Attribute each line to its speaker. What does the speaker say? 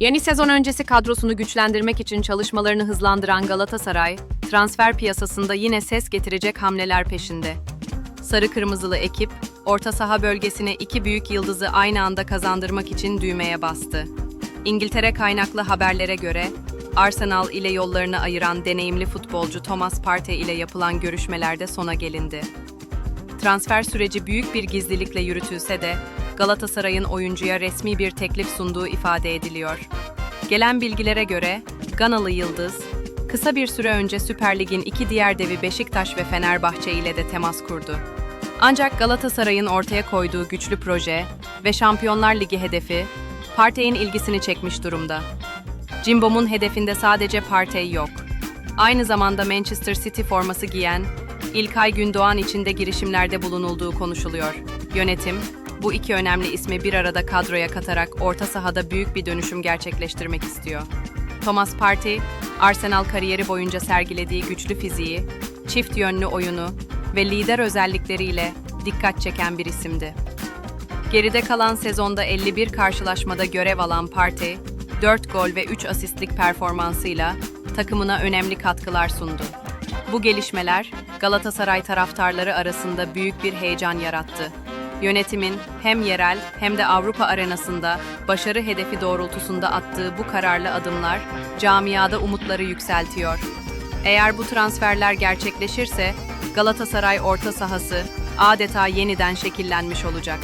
Speaker 1: Yeni sezon öncesi kadrosunu güçlendirmek için çalışmalarını hızlandıran Galatasaray, transfer piyasasında yine ses getirecek hamleler peşinde. Sarı kırmızılı ekip, orta saha bölgesine iki büyük yıldızı aynı anda kazandırmak için düğmeye bastı. İngiltere kaynaklı haberlere göre, Arsenal ile yollarını ayıran deneyimli futbolcu Thomas Partey ile yapılan görüşmelerde sona gelindi. Transfer süreci büyük bir gizlilikle yürütülse de Galatasaray'ın oyuncuya resmi bir teklif sunduğu ifade ediliyor. Gelen bilgilere göre Ganalı Yıldız, kısa bir süre önce Süper Lig'in iki diğer devi Beşiktaş ve Fenerbahçe ile de temas kurdu. Ancak Galatasaray'ın ortaya koyduğu güçlü proje ve Şampiyonlar Ligi hedefi Partey'in ilgisini çekmiş durumda. Cimbom'un hedefinde sadece Partey yok. Aynı zamanda Manchester City forması giyen İlkay Gündoğan için de girişimlerde bulunulduğu konuşuluyor. Yönetim, bu iki önemli ismi bir arada kadroya katarak orta sahada büyük bir dönüşüm gerçekleştirmek istiyor. Thomas Partey, Arsenal kariyeri boyunca sergilediği güçlü fiziği, çift yönlü oyunu ve lider özellikleriyle dikkat çeken bir isimdi. Geride kalan sezonda 51 karşılaşmada görev alan Partey, 4 gol ve 3 asistlik performansıyla takımına önemli katkılar sundu. Bu gelişmeler Galatasaray taraftarları arasında büyük bir heyecan yarattı. Yönetimin hem yerel hem de Avrupa arenasında başarı hedefi doğrultusunda attığı bu kararlı adımlar camiada umutları yükseltiyor. Eğer bu transferler gerçekleşirse Galatasaray orta sahası adeta yeniden şekillenmiş olacak.